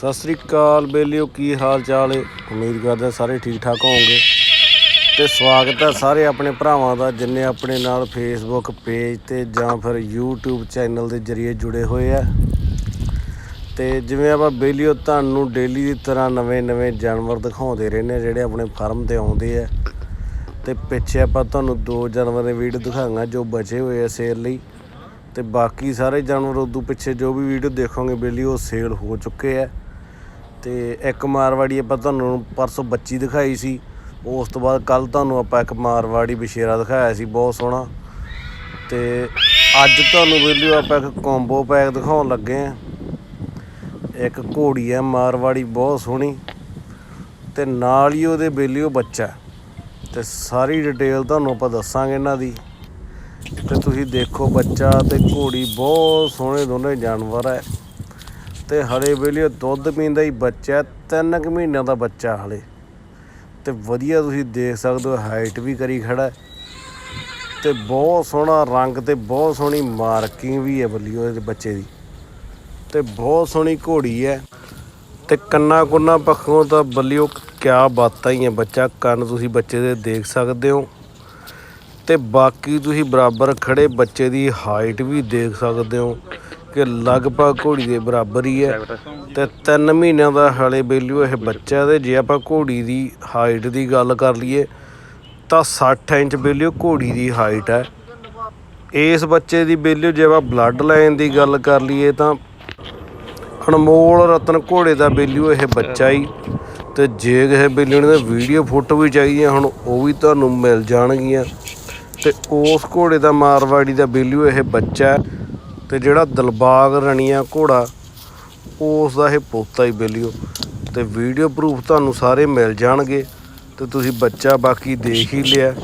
ਸਤਿ ਸ੍ਰੀ ਅਕਾਲ ਬੇਲਿਓ, ਕੀ ਹਾਲ ਚਾਲ ਹੈ ਉਮੀਦ ਕਰਦੇ ਸਾਰੇ ਠੀਕ ਠਾਕ ਹੋਵੋਗੇ। ਤੇ ਸਵਾਗਤ ਹੈ ਸਾਰੇ ਆਪਣੇ ਭਰਾਵਾਂ ਦਾ, ਜਿੰਨੇ ਆਪਣੇ ਨਾਲ ਫੇਸਬੁੱਕ ਪੇਜ ਤੇ ਜਾਂ ਫਿਰ YouTube ਚੈਨਲ ਦੇ ਜ਼ਰੀਏ ਜੁੜੇ ਹੋਏ ਆ। ਤੇ ਜਿਵੇਂ ਆਪਾਂ ਬੇਲਿਓ, ਤੁਹਾਨੂੰ ਡੇਲੀ ਦੀ ਤਰ੍ਹਾਂ ਨਵੇਂ-ਨਵੇਂ ਜਾਨਵਰ ਦਿਖਾਉਂਦੇ ਰਹਿੰਦੇ ਆ ਜਿਹੜੇ ਆਪਣੇ ਫਾਰਮ ਤੇ ਆਉਂਦੇ ਆ। ਤੇ ਪਿੱਛੇ ਆਪਾਂ ਤੁਹਾਨੂੰ ਦੋ ਜਾਨਵਰ ਦੀ ਵੀਡੀਓ ਦਿਖਾਵਾਂਗਾ, ਜੋ ਬਚੇ ਹੋਏ ਆ ਸੇਲ ਲਈ। ਤੇ ਬਾਕੀ ਸਾਰੇ ਜਾਨਵਰ ਉਦੋਂ ਪਿੱਛੇ ਜੋ ਵੀ ਵੀਡੀਓ ਦੇਖੋਗੇ ਬੇਲੀ ਉਹ ਸੇਲ ਹੋ ਚੁੱਕੇ ਆ। ਤੇ ਇੱਕ ਮਾਰਵਾੜੀ ਆਪਾਂ ਤੁਹਾਨੂੰ ਪਰਸੋਂ ਬੱਚੀ ਦਿਖਾਈ ਸੀ, ਉਸ ਤੋਂ ਬਾਅਦ ਕੱਲ ਤੁਹਾਨੂੰ ਆਪਾਂ ਇੱਕ ਮਾਰਵਾੜੀ ਬਸ਼ੇਰਾ ਦਿਖਾਇਆ ਸੀ, ਬਹੁਤ ਸੋਹਣਾ। ਤੇ ਅੱਜ ਤੁਹਾਨੂੰ ਵੀਡੀਓ ਆਪਾਂ ਇੱਕ ਕੰਬੋ ਪੈਕ ਦਿਖਾਉਣ ਲੱਗੇ ਆ। ਇੱਕ ਘੋੜੀ ਹੈ ਮਾਰਵਾੜੀ ਬਹੁਤ ਸੋਹਣੀ। ਤੇ ਨਾਲ ਹੀ ਉਹਦੇ ਬੇਲੀਓ ਬੱਚਾ ਤੇ ਸਾਰੀ ਡਿਟੇਲ ਤੁਹਾਨੂੰ ਆਪਾਂ ਦੱਸਾਂਗੇ ਇਹਨਾਂ ਦੀ। ਤੇ ਤੁਸੀਂ ਦੇਖੋ ਬੱਚਾ ਤੇ ਘੋੜੀ ਬਹੁਤ ਸੋਹਣੇ ਦੋਨੇ ਜਾਨਵਰ ਹੈ। ਤੇ ਹਲੇ ਵੇਲੇ ਦੁੱਧ ਪੀਂਦਾ ਹੀ ਬੱਚਾ ਤਿੰਨ ਕੁ ਮਹੀਨਿਆਂ ਦਾ ਬੱਚਾ ਹਲੇ। ਤੇ ਵਧੀਆ ਤੁਸੀਂ ਦੇਖ ਸਕਦੇ ਹੋ ਹਾਈਟ ਵੀ ਕਰੀ ਖੜਾ ਹੈ। ਤੇ ਬਹੁਤ ਸੋਹਣਾ ਰੰਗ ਤੇ ਬਹੁਤ ਸੋਹਣੀ ਮਾਰਕਿੰਗ ਵੀ ਹੈ ਬੱਲੀਓ ਇਹਦੇ ਬੱਚੇ ਦੀ। ਤੇ ਬਹੁਤ ਸੋਹਣੀ ਘੋੜੀ ਹੈ। ਤੇ ਕੰਨਾ ਕੁੰਨਾ ਪੱਖੋਂ ਤਾਂ ਬੱਲੀਓ ਕਿਆ ਬਾਤਾਂ ਹੀ ਹੈ ਬੱਚਾ, ਕੰਨ ਤੁਸੀਂ ਬੱਚੇ ਦੇ ਦੇਖ ਸਕਦੇ ਹੋ। ਤੇ ਬਾਕੀ ਤੁਸੀਂ ਬਰਾਬਰ ਖੜੇ ਬੱਚੇ ਦੀ ਹਾਈਟ ਵੀ ਦੇਖ ਸਕਦੇ ਹੋ। ਕਿ ਲਗਭਗ ਘੋੜੀ ਦੇ ਬਰਾਬਰ ਹੀ ਹੈ ਤੇ 3 ਮਹੀਨਿਆਂ ਦਾ ਹਾਲੇ ਬੇਲਿਓ ਇਹ ਬੱਚਾ ਤੇ ਜੇ ਆਪਾਂ ਘੋੜੀ ਦੀ ਹਾਈਟ ਦੀ ਗੱਲ ਕਰ ਲਈਏ ਤਾਂ 60 ਇੰਚ ਬੇਲਿਓ ਘੋੜੀ ਦੀ ਹਾਈਟ ਹੈ। ਇਸ ਬੱਚੇ ਦੀ ਬੇਲਿਓ ਜੇ ਆਪਾਂ ਬਲੱਡ ਲਾਈਨ ਦੀ ਗੱਲ ਕਰ ਲਈਏ ਤਾਂ ਅਨਮੋਲ ਰਤਨ ਘੋੜੇ ਦਾ ਬੇਲਿਓ ਇਹ ਬੱਚਾ ਹੀ। ਤੇ ਜੇ ਕਿਸੇ ਬੇਲਿਓ ਨੇ ਵੀਡੀਓ ਫੋਟੋ ਵੀ ਚਾਹੀਦੀ ਹੁਣ ਉਹ ਵੀ ਤੁਹਾਨੂੰ ਮਿਲ ਜਾਣਗੀਆਂ। ਤੇ ਉਸ ਘੋੜੇ ਦਾ ਮਾਰਵਾੜੀ ਦਾ ਬੇਲਿਓ ਇਹ ਬੱਚਾ ਹੈ। ਤੇ ਜਿਹੜਾ ਦਿਲਬਾਗ ਰਣੀਆ ਘੋੜਾ ਉਸ ਦਾ ਇਹ ਪੋਤਾ ਹੀ ਬੇਲਿਓ। ਤੇ ਵੀਡੀਓ ਪ੍ਰੂਫ ਤੁਹਾਨੂੰ ਸਾਰੇ ਮਿਲ ਜਾਣਗੇ ਤੇ ਤੁਸੀਂ ਬੱਚਾ ਬਾਕੀ ਦੇਖ ਹੀ ਲਿਆ।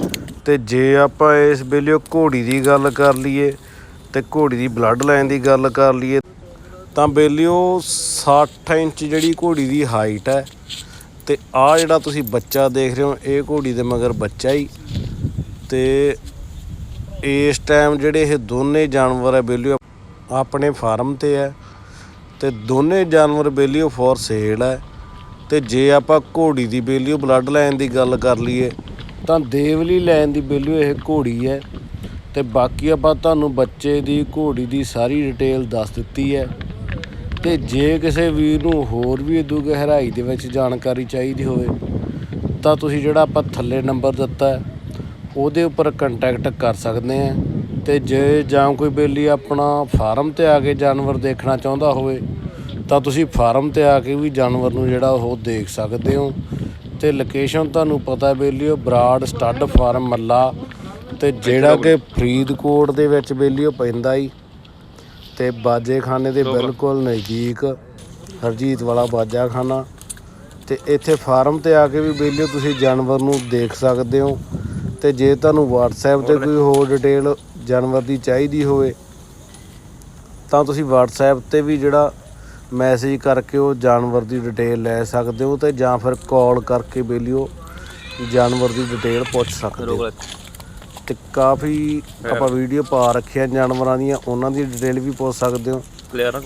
ਤੇ ਜੇ ਆਪਾਂ ਇਸ ਬੇਲਿਓ ਘੋੜੀ ਦੀ ਗੱਲ ਕਰ ਲਈਏ ਤੇ ਘੋੜੀ ਦੀ ਬਲੱਡ ਲਾਈਨ ਦੀ ਗੱਲ ਕਰ ਲਈਏ, ਤਾਂ ਬੇਲਿਓ 60 ਇੰਚ ਜਿਹੜੀ ਘੋੜੀ ਦੀ ਹਾਈਟ ਹੈ ਤੇ ਆ ਜਿਹੜਾ ਤੁਸੀਂ ਬੱਚਾ ਦੇਖ ਰਹੇ ਹੋ, ਇਹ ਘੋੜੀ ਦੇ ਮਗਰ ਬੱਚਾ ਹੀ। ਤੇ ਇਸ ਟਾਈਮ ਜਿਹੜੇ ਇਹ ਦੋਨੇ ਜਾਨਵਰ ਹੈ ਬੇਲਿਓ ਆਪਣੇ ਫਾਰਮ ਤੇ ਹੈ ਤੇ ਦੋਨੇ ਜਾਨਵਰ ਬੇਲੀਓ ਫੋਰ ਸੇਲ ਹੈ ਤੇ ਜੇ ਆਪਾਂ ਘੋੜੀ ਦੀ ਬੇਲੀਓ ਬਲੱਡ ਲਾਈਨ ਦੀ ਗੱਲ ਕਰ ਲਈਏ, ਤਾਂ ਦੇਵਲੀ ਲਾਈਨ ਦੀ ਬੇਲੀਓ ਇਹ ਘੋੜੀ ਹੈ ਤੇ ਬਾਕੀ ਆਪਾਂ ਤੁਹਾਨੂੰ ਬੱਚੇ ਦੀ, ਘੋੜੀ ਦੀ ਸਾਰੀ ਡਿਟੇਲ ਦੱਸ ਦਿੱਤੀ ਹੈ। ਤੇ ਜੇ ਕਿਸੇ ਵੀਰ ਨੂੰ ਹੋਰ ਵੀ ਇਦੂ ਗਹਿਰਾਈ ਦੇ ਵਿੱਚ ਜਾਣਕਾਰੀ ਚਾਹੀਦੀ ਹੋਵੇ, ਤਾਂ ਤੁਸੀਂ ਜਿਹੜਾ ਆਪਾਂ ਥੱਲੇ ਨੰਬਰ ਦਿੱਤਾ ਉਹਦੇ ਉੱਪਰ ਕੰਟੈਕਟ ਕਰ ਸਕਦੇ ਆ ਤੇ ਜੇ ਜਾਂ ਕੋਈ ਬੇਲੀ ਆਪਣਾ ਫਾਰਮ ਤੇ ਆ ਕੇ ਜਾਨਵਰ ਦੇਖਣਾ ਚਾਹੁੰਦਾ ਹੋਵੇ ਤਾਂ ਤੁਸੀਂ ਫਾਰਮ ਤੇ ਆ ਕੇ ਵੀ ਜਾਨਵਰ ਨੂੰ ਜਿਹੜਾ ਉਹ ਦੇਖ ਸਕਦੇ ਹੋ। ਤੇ ਲੋਕੇਸ਼ਨ ਤੁਹਾਨੂੰ ਪਤਾ ਹੈ ਬੇਲੀਓ ਬਰਾੜ ਸਟੱਡ ਫਾਰਮ ਮੱਲਾ ਤੇ ਜਿਹੜਾ ਕਿ ਫਰੀਦਕੋਟ ਦੇ ਵਿੱਚ ਬੇਲੀਓ ਪੈਂਦਾ ਹੀ ਤੇ ਬਾਜੇਖਾਨੇ ਦੇ ਬਿਲਕੁਲ ਨਜ਼ਦੀਕ ਹਰਜੀਤ ਵਾਲਾ ਬਾਜਾਖਾਨਾ। ਤੇ ਇੱਥੇ ਫਾਰਮ ਤੇ ਆ ਕੇ ਵੀ ਬੇਲੀਓ ਤੁਸੀਂ ਜਾਨਵਰ ਨੂੰ ਦੇਖ ਸਕਦੇ ਹੋ। ਤੇ ਜੇ ਤੁਹਾਨੂੰ WhatsApp ਤੇ ਕੋਈ ਹੋਰ ਡਿਟੇਲ ਜਾਨਵਰ ਦੀ ਚਾਹੀਦੀ ਹੋਵੇ ਤਾਂ ਤੁਸੀਂ WhatsApp ਤੇ ਵੀ ਜਿਹੜਾ ਮੈਸੇਜ ਕਰਕੇ ਉਹ ਜਾਨਵਰ ਦੀ ਡਿਟੇਲ ਲੈ ਸਕਦੇ ਹੋ ਤੇ ਜਾਂ ਫਿਰ ਕਾਲ ਕਰਕੇ ਬੇਲੀਓ ਜਾਨਵਰ ਦੀ ਡਿਟੇਲ ਪੁੱਛ ਸਕਦੇ ਹੋ। ਤੇ ਕਾਫੀ ਆਪਾਂ ਵੀਡੀਓ ਪਾ ਰੱਖਿਆ ਜਾਨਵਰਾਂ ਦੀਆਂ ਉਹਨਾਂ ਦੀ ਡਿਟੇਲ ਵੀ ਪੁੱਛ ਸਕਦੇ ਹੋ।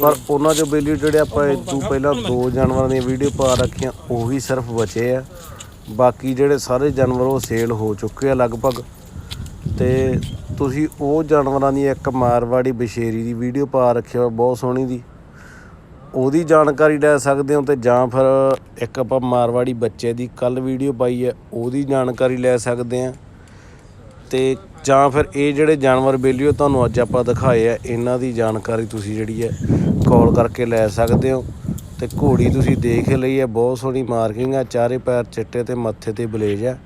ਪਰ ਉਹਨਾਂ ਚੋਂ ਬੇਲੀ ਜਿਹੜੇ ਆਪਾਂ ਇਹ ਤੋਂ ਪਹਿਲਾਂ ਦੋ ਜਾਨਵਰਾਂ ਦੀਆਂ ਵੀਡੀਓ ਪਾ ਰੱਖੀਆਂ ਉਹੀ ਸਿਰਫ ਬਚੇ ਆ। ਬਾਕੀ ਜਿਹੜੇ ਸਾਰੇ ਜਾਨਵਰ ਉਹ ਸੇਲ ਹੋ ਚੁੱਕੇ ਆ ਲਗਭਗ। ਤੇ ਤੁਸੀਂ ਉਹ ਜਾਨਵਰਾਂ ਦੀ ਇੱਕ ਮਾਰਵਾੜੀ ਬਸ਼ੇਰੀ ਦੀ ਵੀਡੀਓ ਪਾ ਰੱਖਿਓ, ਬਹੁਤ ਸੋਹਣੀ ਦੀ। ਉਹਦੀ ਜਾਣਕਾਰੀ ਲੈ ਸਕਦੇ ਹੋ ਤੇ ਜਾਂ ਫਿਰ ਇੱਕ ਆਪਾਂ ਮਾਰਵਾੜੀ ਬੱਚੇ ਦੀ ਕੱਲ ਵੀਡੀਓ ਪਾਈ ਹੈ, ਉਹਦੀ ਜਾਣਕਾਰੀ ਲੈ ਸਕਦੇ ਆ ਤੇ ਜਾਂ ਫਿਰ ਇਹ ਜਿਹੜੇ ਜਾਨਵਰ ਬੇਲੀਓ ਤੁਹਾਨੂੰ ਅੱਜ ਆਪਾਂ ਦਿਖਾਏ ਆ, ਇਹਨਾਂ ਦੀ ਜਾਣਕਾਰੀ ਤੁਸੀਂ ਜਿਹੜੀ ਹੈ ਕਾਲ ਕਰਕੇ ਲੈ ਸਕਦੇ ਹੋ। ਤੇ ਘੋੜੀ ਤੁਸੀਂ ਦੇਖ ਲਈ ਹੈ, ਬਹੁਤ ਸੋਹਣੀ ਮਾਰਕਿੰਗ ਆ ਚਾਰੇ ਪੈਰ ਚਿੱਟੇ ਤੇ ਮੱਥੇ ਤੇ ਬਲੇਜ ਆ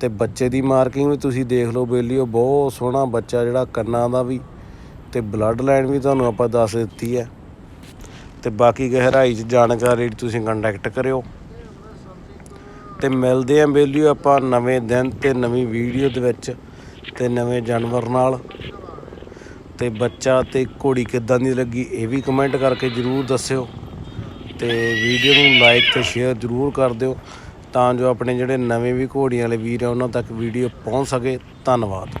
ਤੇ ਬੱਚੇ ਦੀ ਮਾਰਕਿੰਗ ਵੀ ਤੁਸੀਂ ਦੇਖ ਲਓ ਬੇਲੀਓ ਬਹੁਤ ਸੋਹਣਾ ਬੱਚਾ ਜਿਹੜਾ ਕੰਨਾਂ ਦਾ ਵੀ ਤੇ ਬਲੱਡ ਲਾਈਨ ਵੀ ਤੁਹਾਨੂੰ ਆਪਾਂ ਦੱਸ ਦਿੱਤੀ ਹੈ। ਤੇ ਬਾਕੀ ਗਹਿਰਾਈ 'ਚ ਜਾਣਕਾਰੀ ਤੁਸੀਂ ਕੰਟੈਕਟ ਕਰਿਓ। ਤੇ ਮਿਲਦੇ ਆਂ ਬੇਲੀਓ ਆਪਾਂ ਨਵੇਂ ਦਿਨ ਤੇ ਨਵੀਂ ਵੀਡੀਓ ਦੇ ਵਿੱਚ ਤੇ ਨਵੇਂ ਜਾਨਵਰ ਨਾਲ। ਤੇ ਬੱਚਾ ਤੇ ਘੋੜੀ ਕਿੱਦਾਂ ਦੀ ਲੱਗੀ ਇਹ ਵੀ ਕਮੈਂਟ ਕਰਕੇ ਜਰੂਰ ਦੱਸਿਓ। ਤੇ ਵੀਡੀਓ ਨੂੰ ਲਾਈਕ ਤੇ ਸ਼ੇਅਰ ਜਰੂਰ ਕਰ ਦਿਓ। ਤਾਂ ਜੋ ਆਪਣੇ ਜਿਹੜੇ ਨਵੇਂ ਵੀ ਘੋੜੀਆਂ ਵਾਲੇ ਵੀਰ ਆ, ਉਹਨਾਂ ਤੱਕ ਵੀਡੀਓ ਪਹੁੰਚ ਸਕੇ। ਧੰਨਵਾਦ।